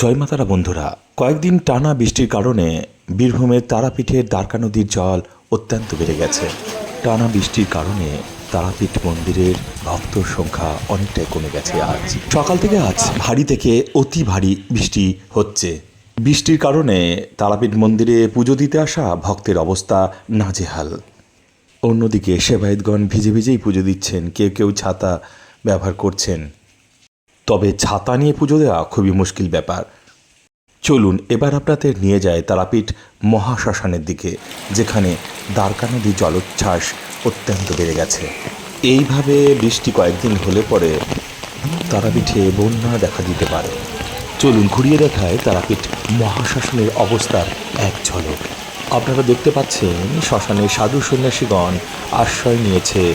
জয়মাতারা বন্ধুরা, কয়েকদিন টানা বৃষ্টির কারণে বীরভূমের তারাপীঠের দ্বারকা নদীর জল অত্যন্ত বেড়ে গেছে। টানা বৃষ্টির কারণে তারাপীঠ মন্দিরের ভক্তর সংখ্যা অনেকটাই কমে গেছে আজ। সকাল থেকে আজ ভারী থেকে অতি ভারী বৃষ্টি হচ্ছে। বৃষ্টির কারণে তারাপীঠ মন্দিরে পুজো দিতে আসা ভক্তের অবস্থা নাজেহাল। অন্যদিকে সেবায়তগণ ভিজে ভিজেই পুজো দিচ্ছেন, কেউ কেউ ছাতা ব্যবহার করছেন। তবে ছাতা নিয়ে পুজো দেওয়া খুবই মুশকিল ব্যাপার। চলুন, এবার আপনাদের নিয়ে যায় তারাপীঠ মহাশ্মশানের দিকে, যেখানে দ্বারকা নদী জলোচ্ছ্বাস অত্যন্ত বেড়ে গেছে। এইভাবে বৃষ্টি কয়েকদিন হলে পরে তারাপীঠে বন্যা দেখা দিতে পারে। চলুন ঘুরিয়ে দেখায় তারাপীঠ মহাশ্মশানের অবস্থার এক ঝলক। আপনারা দেখতে পাচ্ছেন, শ্মশানে সাধু সন্ন্যাসীগণ আশ্রয় নিয়েছে।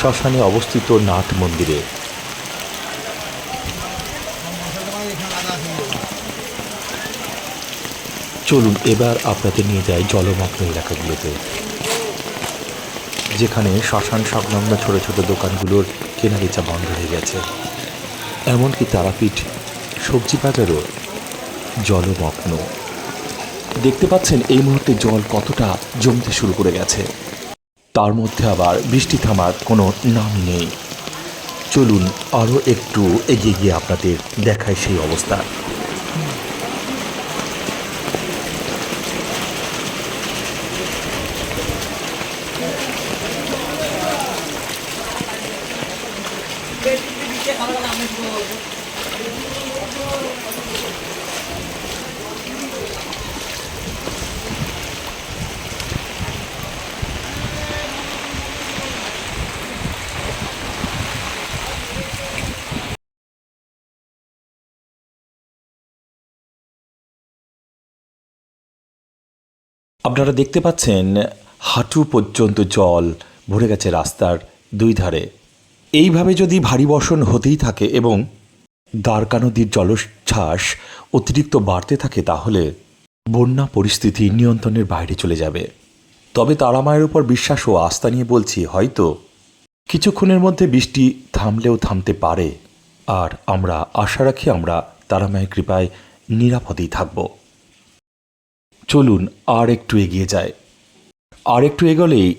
শ্মশানে অবস্থিত নাট মন্দিরে। চলুন, এবার আপনাদের নিয়ে যাই জলমগ্ন এলাকাগুলোতে, যেখানে শ্মশান সংলগ্ন ছোট ছোট দোকানগুলোর কেনাবেচা বন্ধ হয়ে গেছে। এমনকি তারাপীঠ, সবজি বাজারও জলমগ্ন। দেখতে পাচ্ছেন, এই মুহূর্তে জল কতটা জমতে শুরু করে গেছে। তার মধ্যে আবার বৃষ্টি থামার কোনো নামই নেই। চলুন, আরও একটু এগিয়ে গিয়ে আপনাদের দেখায় সেই অবস্থা। আপনারা দেখতে পাচ্ছেন হাঁটু পর্যন্ত জল ভরে গেছে রাস্তার দুই ধারে। এইভাবে যদি ভারী বর্ষণ হতেই থাকে এবং দ্বারকা নদীর জলোচ্ছ্বাস অতিরিক্ত বাড়তে থাকে তাহলে বন্যা পরিস্থিতি নিয়ন্ত্রণের বাইরে চলে যাবে। তবে তারামায়ের উপর বিশ্বাস ও আস্থা নিয়ে বলছি, হয়তো কিছুক্ষণের মধ্যে বৃষ্টি থামলেও থামতে পারে। আর আমরা আশা রাখি আমরা তারামায়ের কৃপায় নিরাপদেই থাকব। চলুন আর একটু এগিয়ে যায় আর একটু এগোলেই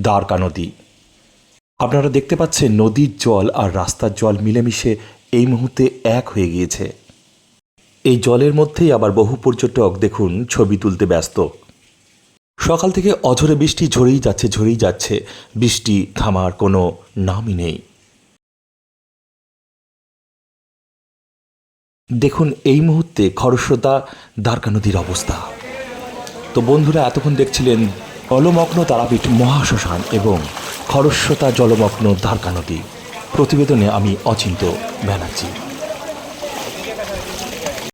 দ্বারকা নদী আপনারা দেখতে পাচ্ছেন নদীর জল আর রাস্তার জল মিলেমিশে এই মুহূর্তে এক হয়ে গিয়েছে। এই জলের মধ্যেই আবার বহু পর্যটক দেখুন ছবি তুলতে ব্যস্ত। সকাল থেকে অঝরে বৃষ্টি ঝরেই যাচ্ছে ঝরেই যাচ্ছে। বৃষ্টি থামার কোনো নামই নেই। দেখুন, এই মুহূর্তে খরস্রোতা দ্বারকা নদীর অবস্থা। তো বন্ধুরা, এতক্ষণ দেখছিলেন অলমগ্ন তারাপীঠ মহাশ্মশান এবং খরস্রোতা জলমগ্ন দ্বারকা নদী প্রতিবেদনে আমি অচিন্ত ব্যানার্জি।